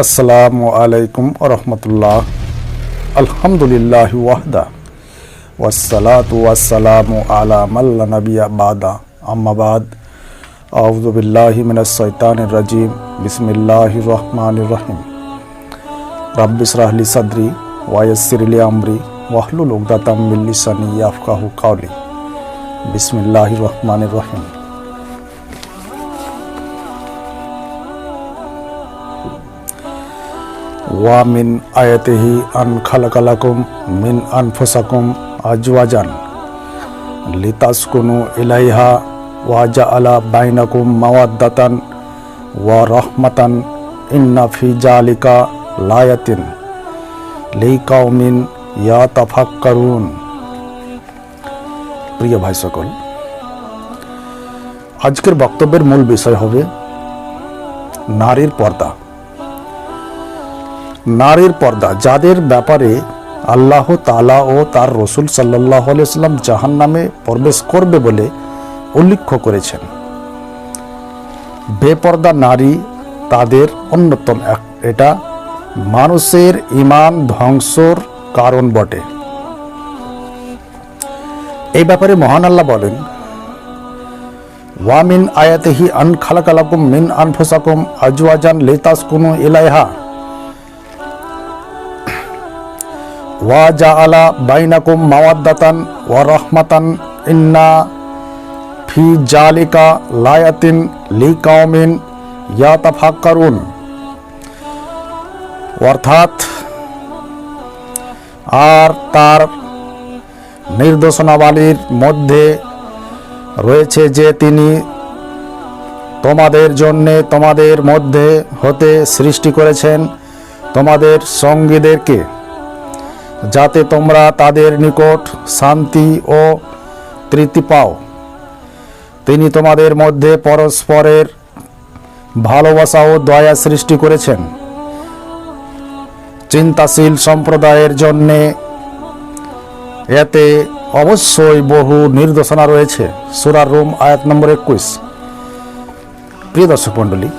আসসালামু আলাইকুম রহমতুল্লাহ আলহামদুলিল্লাহ ওয়াহদা ওয়াসালাতু ওয়াসালামু আলা মাল্লা নবিয়া বাদা আম্মাবাদ আউযু বিল্লাহি মিনাশ শাইতানির রাজিম বিসমিল্লাহির রহমানির রহিম রাব্বি ইশরাহ লি সাদরি ওয়া ইয়াসসির লি আমরি ওয়াহলুল উকদাতাম মিন লিসানি ইয়াফকাহু কাওলি বিসমিল্লাহির রহমানির রহিম ওয়া মিন আয়াতিহি আন খালাকালাকুম মিন আনফুসাকুম আজওয়াজান লিতাসকুনু ইলাইহা ওয়া জাআলা বাইনাকুম মাওয়াদ্দাতান ওয়া রাহমাতান ইন্না ফি জালিকা লায়াতিন লিকাউমিন ইয়াতাফাক্কারুন। প্রিয় ভাই সকল, আজকের বক্তব্যের মূল বিষয় হবে নারীর পর্দা। নারীর পর্দা, যাদের ব্যাপারে আল্লাহ তালা ও তার রসুল সাল্লাহ আলাইসাল্লাম জাহান নামে প্রবেশ করবে বলে উল্লেখ করেছেন। বেপর্দা নারী তাদের অন্যতম এক, এটা মানুষের ইমান ধ্বংসর কারণ বটে। এই ব্যাপারে মহান আল্লাহ বলেন ওয়ামিন আয়াতেহি আন খালাকালাকুম মিন আনফুসাকুম আজওয়াজান লেতাস কুনু ইলাইহা। ওয়া জাআলা বাইনাকুম মাওয়াদ্দাতান ওয়া রাহমাতান। ইন্না ফি জালিকা লায়াতিন লিকাউমিন ইয়াতাফাক্কারুন। অর্থাৎ আর তার নির্দেশনাবলীর মধ্যে রয়েছে যে তিনি তোমাদের জন্যে তোমাদের মধ্যে হতে সৃষ্টি করেছেন তোমাদের সঙ্গীদেরকে। যাতে তোমরা তাদের নিকট শান্তি ও তৃপ্তি পাও। তিনি তোমাদের মধ্যে পরস্পরের ভালোবাসা ও দয়া সৃষ্টি করেছেন। চিন্তাশীল সম্প্রদায়ের জন্যে এতে অবশ্যই বহু নির্দেশনা রয়েছে। সুরার রুম, আয়াত নম্বর একুশ। প্রিয় দর্শক মণ্ডলী,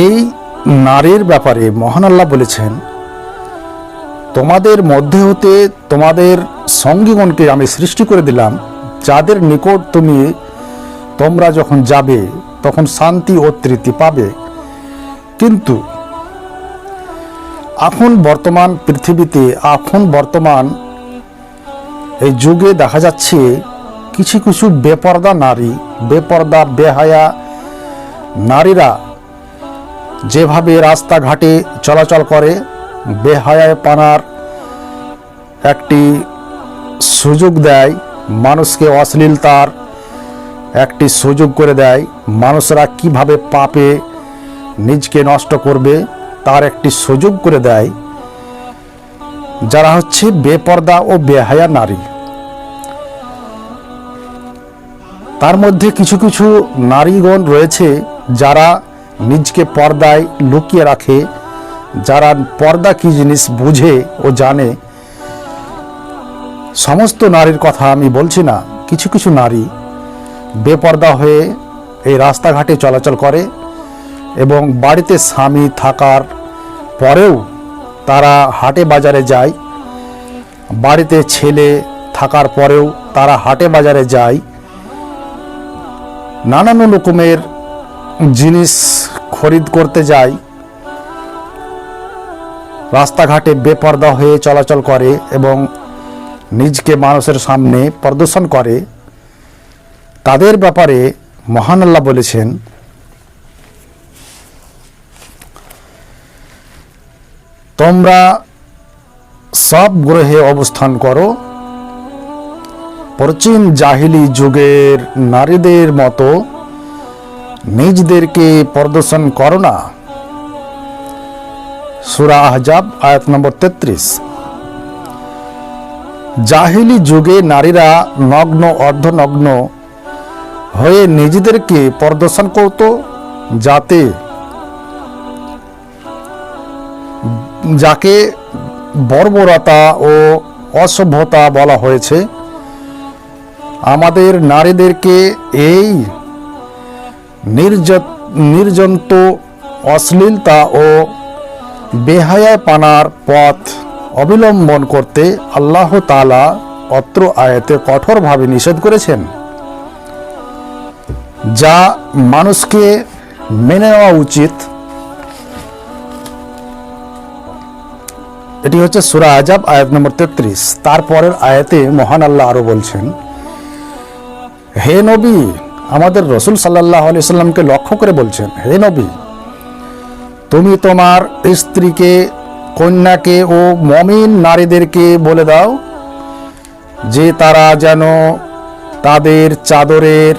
এই নারীর ব্যাপারে মহান আল্লাহ বলেছেন, তোমাদের মধ্যে হতে তোমাদের সঙ্গীগণকে আমি সৃষ্টি করে দিলাম, যাদের নিকট তুমি তোমরা যখন যাবে, তখন শান্তি ও তৃপ্তি পাবে। কিন্তু এখন বর্তমান পৃথিবীতে, এখন বর্তমান এই যুগে দেখা যাচ্ছে কিছু কিছু বেপর্দা নারী, বেপর্দা, বেহায়া নারীরা যেভাবে রাস্তাঘাটে চলাচল করে, বেহায়ায় পানার একটি সুযোগ দেয়, মানুষকে অশ্লীলতার একটি সুযোগ করে দেয়, মানুষরা কীভাবে পাপে নিজকে নষ্ট করবে তার একটি সুযোগ করে দেয়। যারা হচ্ছে বেপর্দা ও বেহায়া নারী। তার মধ্যে কিছু কিছু নারীগণ রয়েছে যারা নিজকে পর্দায় লুকিয়ে রাখে। যারা পর্দা কি জিনিস বুঝে ও জানে, সমস্ত নারীর কথা আমি বলছি না, কিছু কিছু নারী বেপর্দা হয়ে এই রাস্তাঘাটে চলাচল করে এবং বাড়িতে স্বামী থাকার পরেও তারা হাটে বাজারে যায়, বাড়িতে ছেলে থাকার পরেও তারা হাটে বাজারে যায়। নানান রকমের জিনিস খরিদ করতে যায় রাস্তাঘাটে বেপর্দা হয়ে চলাচল করে এবং নিজকে মানুষের সামনে প্রদর্শন করে, তাদের ব্যাপারে মহান আল্লাহ বলেছেন, তোমরা সব গ্রহে অবস্থান করো। প্রাচীন জাহিলি যুগের নারীদের মতো নিজদেরকে প্রদর্শন করো না। সুরা আহজাব, আয়াত নম্বর তেত্রিশ। জাহিলি যুগে নারীরা নগ্ন, অর্ধনগ্ন হয়ে নিজেদেরকে প্রদর্শন করত যাতে যাকে বর্বরতা ও অসভ্যতা বলা হয়েছে, আমাদের নারীদেরকে এই নির্জন্ত, অশ্লীলতা ও বেহায়া পানার পথ অবলম্বন করতে আল্লাহ তাআলা অত্র আয়াতে কঠোরভাবে নিষেধ করেছেন, যা মানুষকে মেনে নেওয়া উচিত। এটি হচ্ছে সুরা আজাব আয়াত নম্বর তেত্রিশ। তারপরের আয়াতে মহান আল্লাহ আরও বলছেন, হে নবী আমাদের রসুল সাল্লাহ আলি সাল্লামকে লক্ষ্য করে বলছেন, হে নবী, তুমি তোমার স্ত্রীকে, কন্যাকে ও মমিন নারীদেরকে বলে দাও যে তারা যেন তাদের চাদরের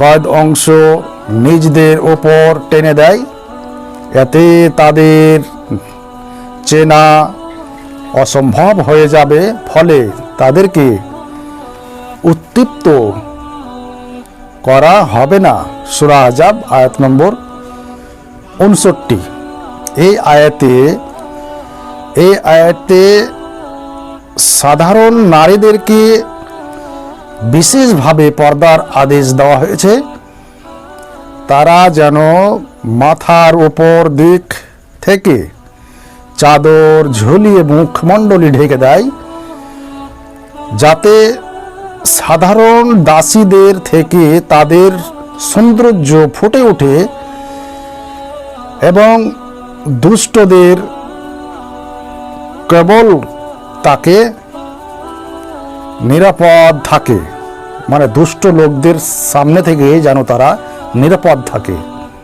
কয়েদ অংশ নিজদের ওপর টেনে দেয়। এতে তাদের চেনা অসম্ভব হয়ে যাবে, ফলে তাদেরকে উত্তপ্ত করা হবে না। সুরা আজাব আয়াত নম্বর উনষট্টি এই আয়াতে এই আয়াতে সাধারণ নারীদেরকে বিশেষভাবে পর্দার আদেশ দেওয়া হয়েছে। তারা যেন মাথার ওপর দিক থেকে চাদর ঝুলিয়ে মুখমণ্ডলী ঢেকে দেয়, যাতে সাধারণ দাসীদের থেকে তাদের সৌন্দর্য ফুটে ওঠে এবং দুষ্টদের কেবল তাকে নিরাপদ থাকে। মানে দুষ্ট লোকদের সামনে থেকে যেন তারা নিরাপদ থাকে।